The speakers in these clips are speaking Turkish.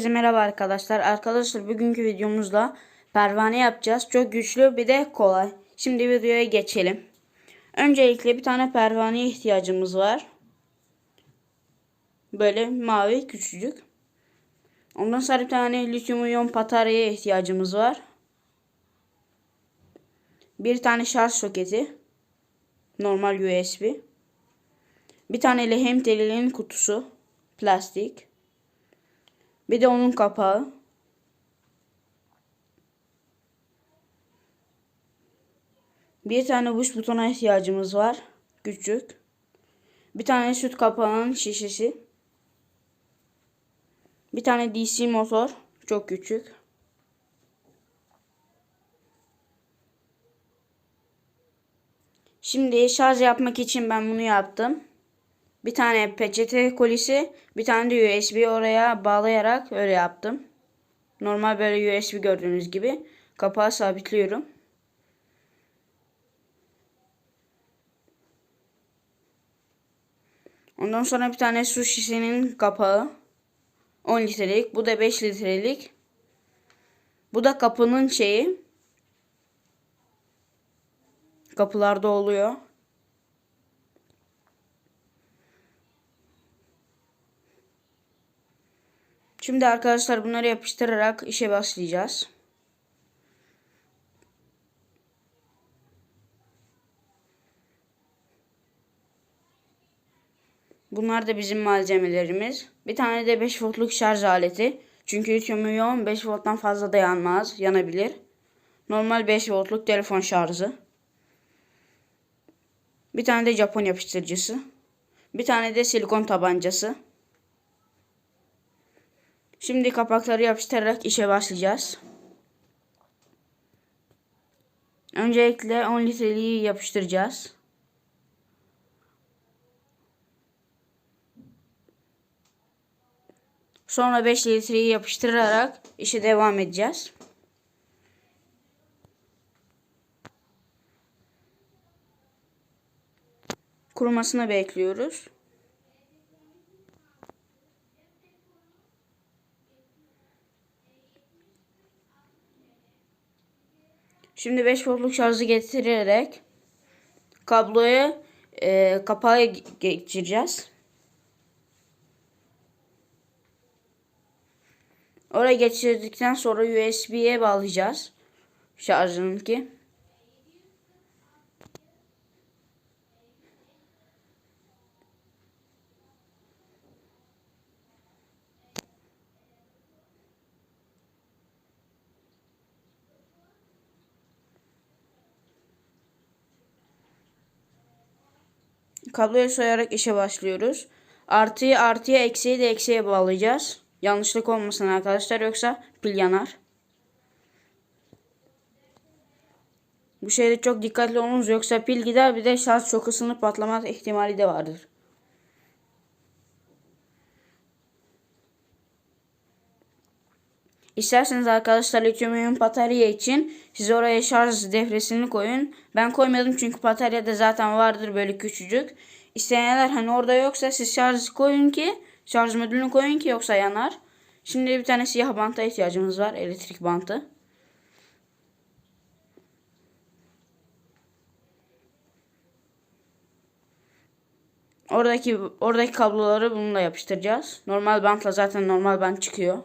Herkese merhaba arkadaşlar. Arkadaşlar bugünkü videomuzda pervane yapacağız. Çok güçlü bir de kolay. Şimdi videoya geçelim. Öncelikle bir tane pervaneye ihtiyacımız var. Böyle mavi küçücük. Ondan sonra bir tane lityum iyon bataryaya ihtiyacımız var. Bir tane şarj soketi. Normal USB. Bir tane lehim telinin kutusu. Plastik. Bir de onun kapağı. Bir tane buş butona ihtiyacımız var. Küçük. Bir tane süt kapağının şişesi. Bir tane DC motor. Çok küçük. Şimdi şarj yapmak için ben bunu yaptım. Bir tane peçete kolisi, bir tane de USB oraya bağlayarak öyle yaptım. Normal böyle USB gördüğünüz gibi kapağı sabitliyorum. Ondan sonra bir tane su şişesinin kapağı 10 litrelik, bu da 5 litrelik. Bu da kapının şeyi. Kapılarda oluyor. Şimdi arkadaşlar bunları yapıştırarak işe başlayacağız. Bunlar da bizim malzemelerimiz. Bir tane de 5 voltluk şarj aleti. Çünkü lityum iyon 5 volttan fazla da yanmaz, yanabilir. Normal 5 voltluk telefon şarjı. Bir tane de Japon yapıştırıcısı. Bir tane de silikon tabancası. Şimdi kapakları yapıştırarak işe başlayacağız. Öncelikle 10 litreliği yapıştıracağız. Sonra 5 litreyi yapıştırarak işe devam edeceğiz. Kurumasını bekliyoruz. Şimdi 5 voltluk şarjı getirerek kabloyu e, kapağı geçireceğiz. Oraya geçirdikten sonra USB'ye bağlayacağız. Şarjınınki. Kabloyu soyarak işe başlıyoruz. Artıyı artıya eksiği de eksiğe bağlayacağız. Yanlışlık olmasın arkadaşlar yoksa pil yanar. Bu şeyde çok dikkatli olunuz yoksa pil gider bir de şarj çok ısınıp patlama ihtimali de vardır. İsterseniz arkadaşlar lityum batarya için siz oraya şarj devresini koyun. Ben koymadım çünkü bataryada zaten vardır böyle küçücük. İsteyenler hani orada yoksa siz şarj koyun ki şarj modülünü koyun ki yoksa yanar. Şimdi bir tane siyah banta ihtiyacımız var. Elektrik bantı. Oradaki oradaki kabloları bununla yapıştıracağız. Normal bantla zaten normal bant çıkıyor.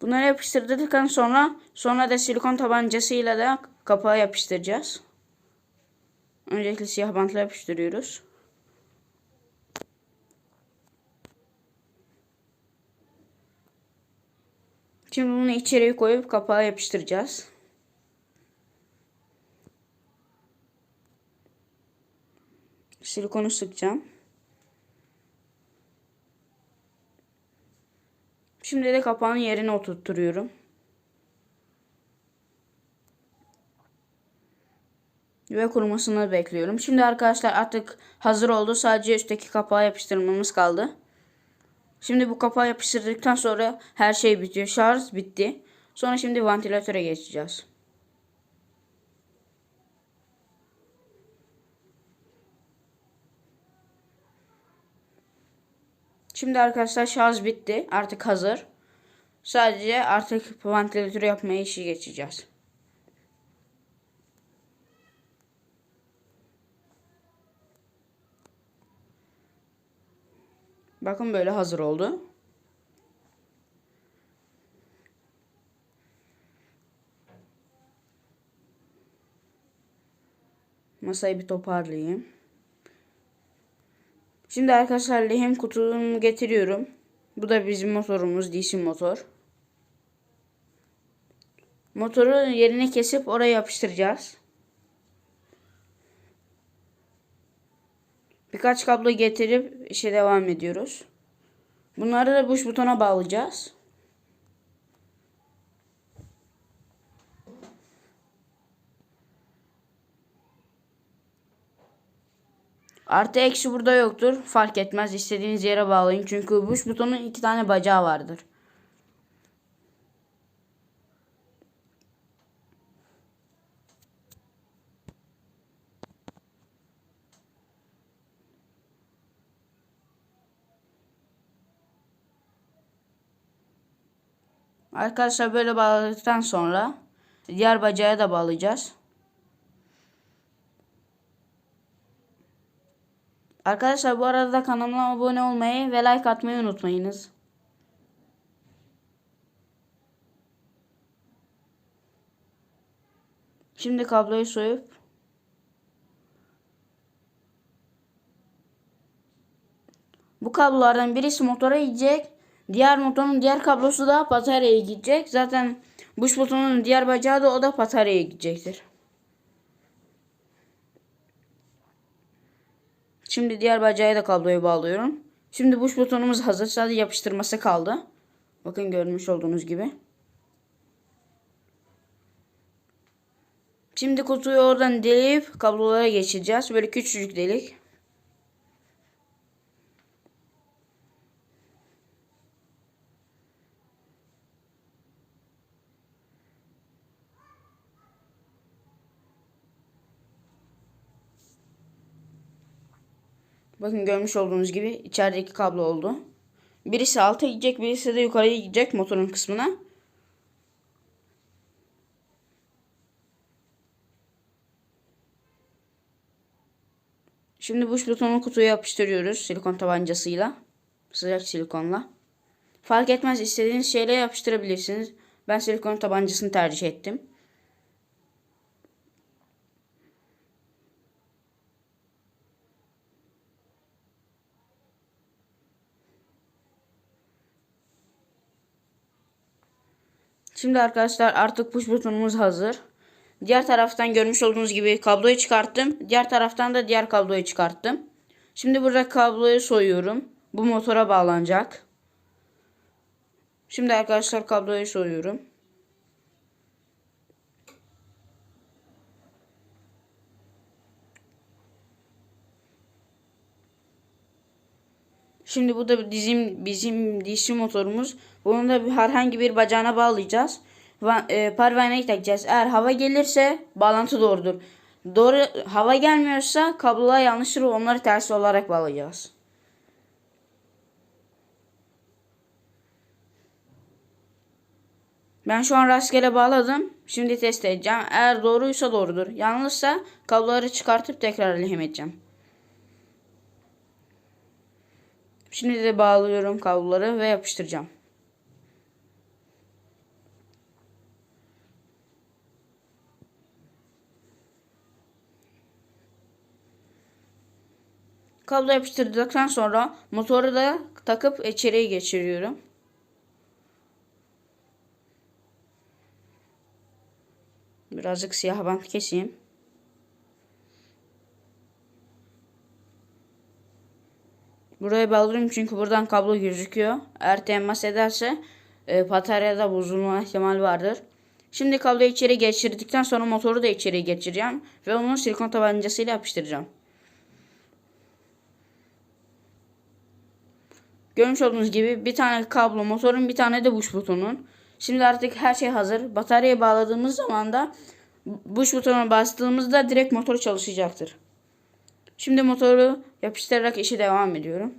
Bunları yapıştırdıktan sonra sonra da silikon tabancasıyla da kapağı yapıştıracağız. Öncelikle siyah bantla yapıştırıyoruz. Şimdi bunu içeriye koyup kapağı yapıştıracağız. Silikonu sıkacağım. Şimdi de kapağın yerine oturtturuyorum. Ve kurumasını bekliyorum. Şimdi arkadaşlar artık hazır oldu. Sadece üstteki kapağı yapıştırmamız kaldı. Şimdi bu kapağı yapıştırdıktan sonra her şey bitiyor. Şarj bitti. Sonra şimdi ventilatöre geçeceğiz. Şimdi arkadaşlar şarj bitti. Artık hazır. Sadece artık vantilatör yapmaya işi geçeceğiz. Bakın böyle hazır oldu. Masayı bir toparlayayım. Şimdi arkadaşlar lehim kutumu getiriyorum. Bu da bizim motorumuz DC motor. Motoru yerine kesip oraya yapıştıracağız. Birkaç kablo getirip işe devam ediyoruz. Bunları da push butona bağlayacağız. Artı eksi burada yoktur. Fark etmez. İstediğiniz yere bağlayın. Çünkü push butonun iki tane bacağı vardır. Arkadaşlar böyle bağladıktan sonra diğer bacağı da bağlayacağız. Arkadaşlar bu arada kanalıma abone olmayı ve like atmayı unutmayınız. Şimdi kabloyu soyup bu kablolardan birisi motora gidecek. Diğer motorun diğer kablosu da bataryaya gidecek. Zaten buş butonun diğer bacağı da o da bataryaya gidecektir. Şimdi diğer bacağı da kabloya bağlıyorum. Şimdi buş butonumuz hazır. Sadece yapıştırması kaldı. Bakın görmüş olduğunuz gibi. Şimdi kutuyu oradan delip kablolara geçeceğiz. Böyle küçücük delik. Bakın görmüş olduğunuz gibi içerideki kablo oldu. Birisi alta gidecek, birisi de yukarıya gidecek motorun kısmına. Şimdi buş butonu kutuya yapıştırıyoruz silikon tabancasıyla. Sıcak silikonla. Fark etmez istediğiniz şeyle yapıştırabilirsiniz. Ben silikon tabancasını tercih ettim. Şimdi arkadaşlar artık push butonumuz hazır. Diğer taraftan görmüş olduğunuz gibi kabloyu çıkarttım. Diğer taraftan da diğer kabloyu çıkarttım. Şimdi burada kabloyu soyuyorum. Bu motora bağlanacak. Şimdi arkadaşlar kabloyu soyuyorum. Şimdi bu da bizim bizim DC motorumuz. Bunu da herhangi bir bacağına bağlayacağız. E, Pervaneyi takacağız. Eğer hava gelirse bağlantı doğrudur. Doğru hava gelmiyorsa kablolar yanlıştır onları ters olarak bağlayacağız. Ben şu an rastgele bağladım. Şimdi test edeceğim. Eğer doğruysa doğrudur. Yanlışsa kabloları çıkartıp tekrar lehim edeceğim. Şimdi de bağlıyorum kabloları ve yapıştıracağım. Kablo yapıştırdıktan sonra motoru da takıp içeriye geçiriyorum. Birazcık siyah bant keseyim. Buraya bağlıyorum çünkü buradan kablo gözüküyor. Eğer temas ederse e, bataryada bozulma ihtimali vardır. Şimdi kabloyu içeri geçirdikten sonra motoru da içeri geçireceğim. Ve onu silikon tabancasıyla yapıştıracağım. Görmüş olduğunuz gibi bir tane kablo motorun bir tane de buş butonun. Şimdi artık her şey hazır. Bataryaya bağladığımız zaman da buş butonuna bastığımızda direkt motor çalışacaktır. Şimdi motoru yapıştırarak işe devam ediyorum.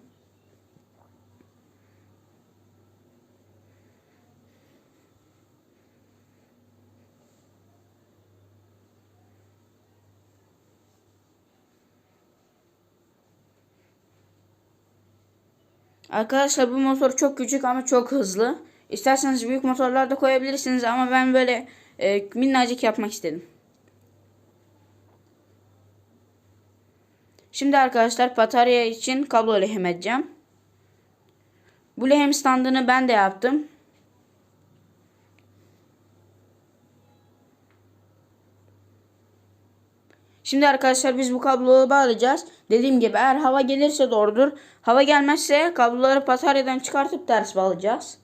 Arkadaşlar bu motor çok küçük ama çok hızlı. İsterseniz büyük motorlar da koyabilirsiniz ama ben böyle e, minnacık yapmak istedim. Şimdi arkadaşlar batarya için kablo lehim edeceğim. Bu lehim standını ben de yaptım. Şimdi arkadaşlar biz bu kabloyu bağlayacağız. Dediğim gibi eğer hava gelirse doğrudur. Hava gelmezse kabloları bataryadan çıkartıp ters bağlayacağız.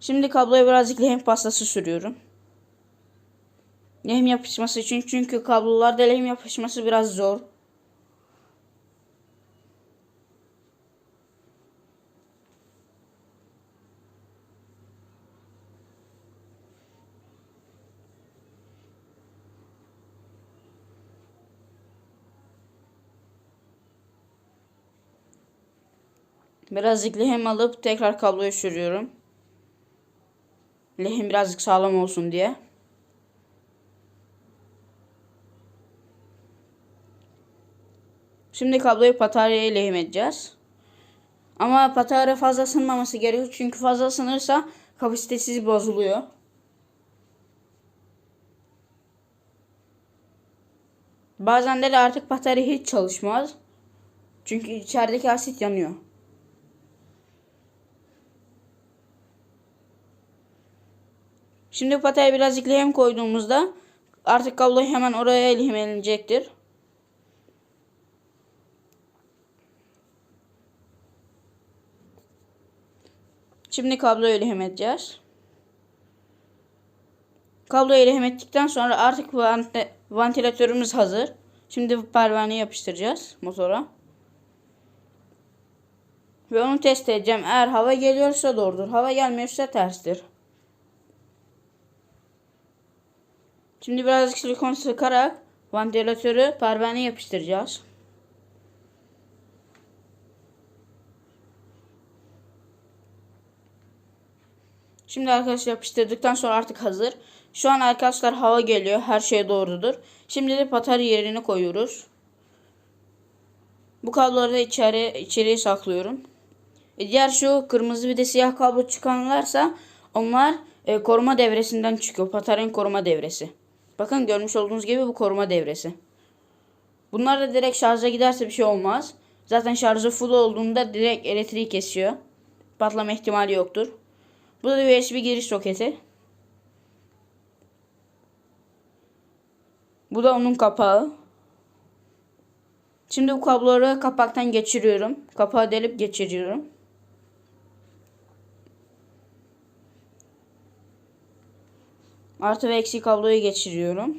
Şimdi kabloya birazcık lehim pastası sürüyorum. Lehim yapışması için çünkü kablolarda lehim yapışması biraz zor. Birazcık lehim alıp tekrar kabloya sürüyorum. Lehim birazcık sağlam olsun diye. Şimdi kabloyu bataryaya lehim edeceğiz. Ama batarya fazla ısınmaması gerekiyor. Çünkü fazla ısınırsa kapasitesi bozuluyor. Bazen de artık batarya hiç çalışmaz. Çünkü içerideki asit yanıyor. Şimdi pataya birazcık lehim koyduğumuzda artık kablo hemen oraya lehimlenecektir. Şimdi kabloyu lehim edeceğiz. Kabloyu lehim ettikten sonra artık vantilatörümüz hazır. Şimdi pervaneyi yapıştıracağız motora. Ve onu test edeceğim. Eğer hava geliyorsa doğrudur. Hava gelmiyorsa terstir. Şimdi birazcık silikon sıkarak vantilatörü pervane yapıştıracağız. Şimdi arkadaşlar yapıştırdıktan sonra artık hazır. Şu an arkadaşlar hava geliyor. Her şey doğrudur. Şimdi de batarya yerine koyuyoruz. Bu kabloları da içeri, içeriye saklıyorum. E diğer şu kırmızı bir de siyah kablo çıkanlarsa onlar e, koruma devresinden çıkıyor. Bataryanın koruma devresi. Bakın görmüş olduğunuz gibi bu koruma devresi. Bunlar da direkt şarja giderse bir şey olmaz. Zaten şarjı full olduğunda direkt elektriği kesiyor. Patlama ihtimali yoktur. Bu da USB giriş soketi. Bu da onun kapağı. Şimdi bu kabloları kapaktan geçiriyorum. Kapağı delip geçiriyorum. Artı ve eksi kabloyu geçiriyorum.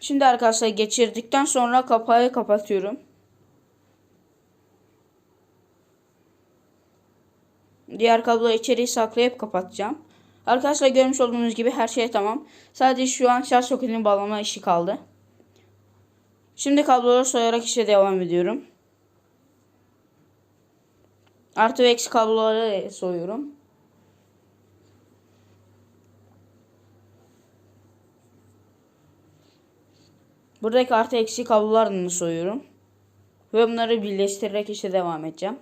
Şimdi arkadaşlar geçirdikten sonra kapağı kapatıyorum. Diğer kabloyu içeriye saklayıp kapatacağım. Arkadaşlar görmüş olduğunuz gibi her şey tamam. Sadece şu an şarj soketini bağlama işi kaldı. Şimdi kabloları soyarak işe devam ediyorum. Artı ve eksi kabloları soyuyorum. Buradaki artı eksi kablolarını soyuyorum. Ve bunları birleştirerek işe devam edeceğim.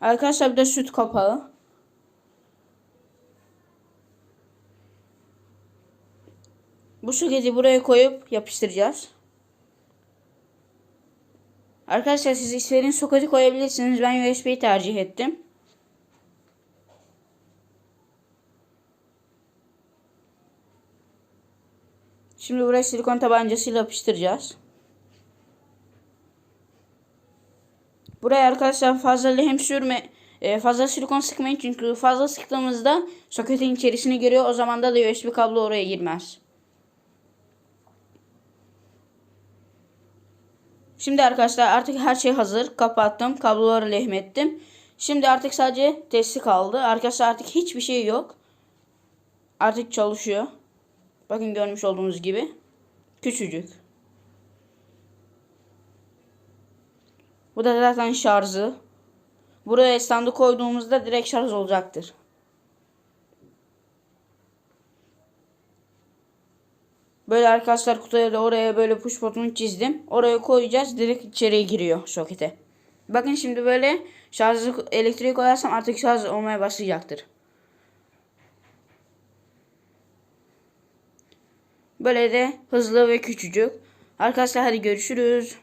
Arkadaşlar bir de süt kapağı. Bu soketi buraya koyup yapıştıracağız. Arkadaşlar siz istediğiniz soketi koyabilirsiniz. Ben USB'yi tercih ettim. Şimdi buraya silikon tabancasıyla yapıştıracağız. Buraya arkadaşlar fazla lehim sürme e, fazla silikon sıkmayın çünkü fazla sıktığımızda soketin içerisine giriyor. O zaman da USB kablo oraya girmez. Şimdi arkadaşlar artık her şey hazır. Kapattım. Kabloları lehmettim. Şimdi artık sadece testi kaldı. Arkadaşlar artık hiçbir şey yok. Artık çalışıyor. Bakın görmüş olduğunuz gibi. Küçücük. Bu da zaten şarjı. Buraya standı koyduğumuzda direkt şarj olacaktır. Böyle arkadaşlar kutuya da oraya böyle push button çizdim. Oraya koyacağız. Direkt içeriye giriyor sokete. Bakın şimdi böyle şarjı elektriği koyarsam artık şarj olmaya başlayacaktır. Böyle de hızlı ve küçücük. Arkadaşlar hadi görüşürüz.